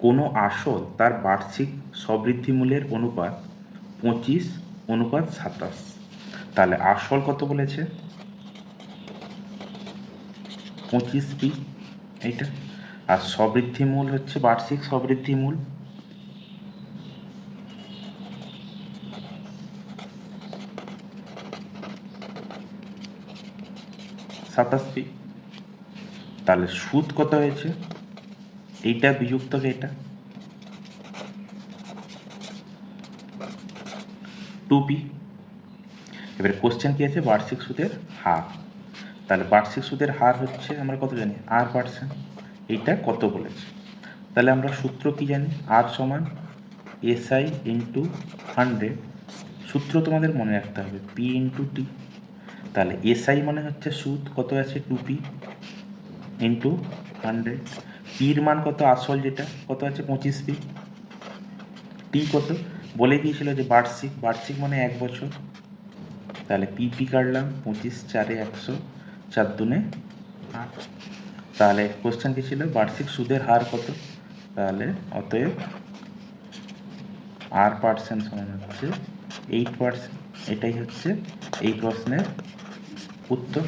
কোনো আসল তার বার্ষিক সবৃদ্ধিমূল্যের অনুপাত পঁচিশ, অনুপাত সাতাশ। তাহলে আসল কত বলেছে? পঁচিশ পি এইটা। আর সবৃদ্ধি মূল হচ্ছে বার্ষিক সবৃদ্ধি মূল সাতাশ পি তাহলে সুদ কত হয়েছে? এইটা বিযুক্ত এটা টু পি এবারে কোশ্চেন কি আছে? বার্ষিক সুদের হার। তাহলে বার্ষিক সুদের হার হচ্ছে, আমরা কত জানি? আর পার্সেন্ট। এইটা কত বলেছে? তাহলে আমরা সূত্র কি জানি? আর সমান এসআই ইন্টু হান্ড্রেড। সূত্র তোমাদের মনে রাখতে হবে, পি ইন্টু টি। তাহলে এসআই মানে হচ্ছে সুদ, কত আছে? টু পি ইন্টু হান্ড্রেড পির মান কত? আসল যেটা। কত আছে? পঁচিশ পি টি কত? বলে দিয়েছিল যে বার্ষিক। বার্ষিক মানে এক বছর। তাহলে পিপি কাটলাম। পঁচিশ চারে একশো। চার দুনে তাহলে কোশ্চেন কি ছিল? বার্ষিক সুদের হার কত? তাহলে অতএব আর পার্সেন্ট সমান হচ্ছে এইট পার্সেন্ট এটাই হচ্ছে এই প্রশ্নের উত্তর।